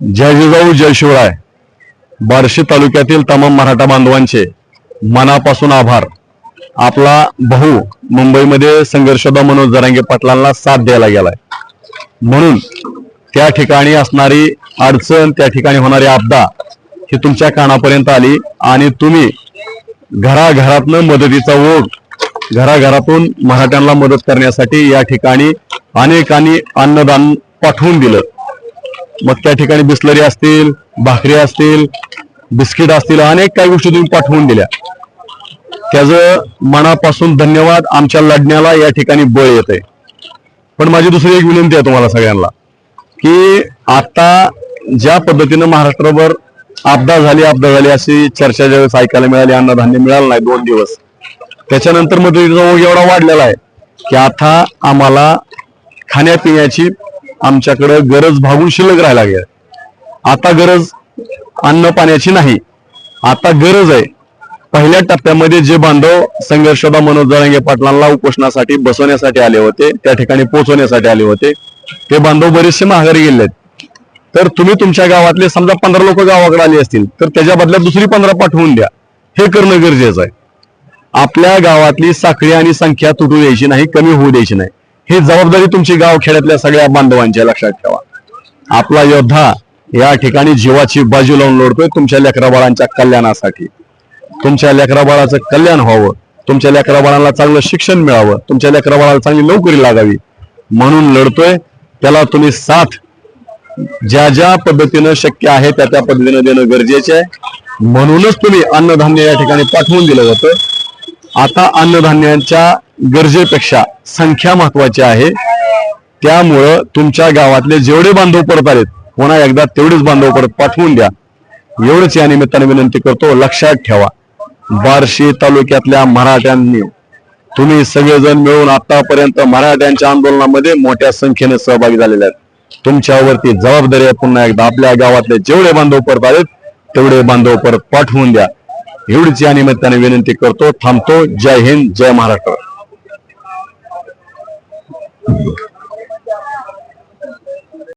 जय जिजाऊ जय शिवराय. बार्शी तालुक्यातील तमाम मराठा बांधवांचे मनापासून आभार. आपला भाऊ मुंबईमध्ये संघर्षदा मनोज जरांगे पाटलांना साथ द्यायला गेलाय. म्हणून त्या ठिकाणी असणारी अडचण त्या ठिकाणी होणारी आपदा ही तुमच्या कानापर्यंत आली आणि तुम्ही घराघरातनं मदतीचा ओघ घराघरातून मराठ्यांना मदत करण्यासाठी या ठिकाणी अनेकांनी अन्नदान पाठवून दिलं. मग त्या ठिकाणी बिस्लरी असतील भाकरी असतील बिस्किट असतील अनेक काही गोष्टी तुम्ही पाठवून दिल्या. त्याचं मनापासून धन्यवाद. आमच्या लढण्याला या ठिकाणी बळ येत आहे पण माझी दुसरी एक विनंती आहे तुम्हाला सगळ्यांना की आता ज्या पद्धतीनं महाराष्ट्रभर आपदा झाली आपदा झाली अशी चर्चा ज्यावेळेस ऐकायला मिळाली अन्नधान्य मिळालं नाही दोन दिवस त्याच्यानंतर मदतीचा ओघ एवढा वाढलेला आहे की आता आम्हाला खाण्यापिण्याची आमच्याकडे गरज भागून शिल्लक राहायला गेल्या आता गरज अन्न पाण्याची नाही. आता गरज आहे. पहिल्या टप्प्यामध्ये जे बांधव संघर्षदा मनोज जरांगे पाटलांना उपोषणासाठी बसवण्यासाठी आले होते त्या ठिकाणी पोहोचवण्यासाठी आले होते. ते बांधव बरेचसे माघारी गेले आहेत तर तुम्ही तुमच्या गावातले समजा पंधरा लोक गावाकडे आली असतील तर त्याच्या बदल्यात दुसरी पंधरा पाठवून द्या. हे करणं गरजेचं आहे. आपल्या गावातली साखळी आणि संख्या तुटू द्यायची नाही कमी होऊ द्यायची नाही. ही जबाबदारी तुमची गाव खेड्यातल्या सगळ्या बांधवांच्या लक्षात ठेवा. आपला योद्धा या ठिकाणी जीवाची बाजू लावून लढतोय तुमच्या लेकराबाळांच्या कल्याणासाठी. तुमच्या लेकराबाळाचं कल्याण व्हावं तुमच्या लेकराबाळांना चांगलं शिक्षण मिळावं तुमच्या लेकराबाळाला चांगली नोकरी लागावी म्हणून लढतोय. त्याला तुम्ही साथ ज्या ज्या पद्धतीनं शक्य आहे त्या त्या पद्धतीनं देणं गरजेचे आहे. म्हणूनच तुम्ही अन्नधान्य या ठिकाणी पाठवून दिलं जातं. आता अन्नधान्याच्या गरजेपेक्षा संख्या महत्वाची आहे. त्यामुळं तुमच्या गावातले जेवढे बांधव परत आलेत पुन्हा एकदा तेवढेच बांधव परत पाठवून द्या. एवढंच या निमित्ताने विनंती करतो लक्षात ठेवा. बार्शी तालुक्यातल्या मराठ्यांनी तुम्ही सगळेजण मिळून आतापर्यंत मराठ्यांच्या आंदोलनामध्ये मोठ्या संख्येने सहभागी झालेले आहेत. तुमच्यावरती जबाबदारी आहे पुन्हा एकदा आपल्या गावातले जेवढे बांधव परत आलेत तेवढे बांधव परत पाठवून द्या. एवढीच या निमित्ताने विनंती करतो थांबतो. जय हिंद जय महाराष्ट्र. Thank you.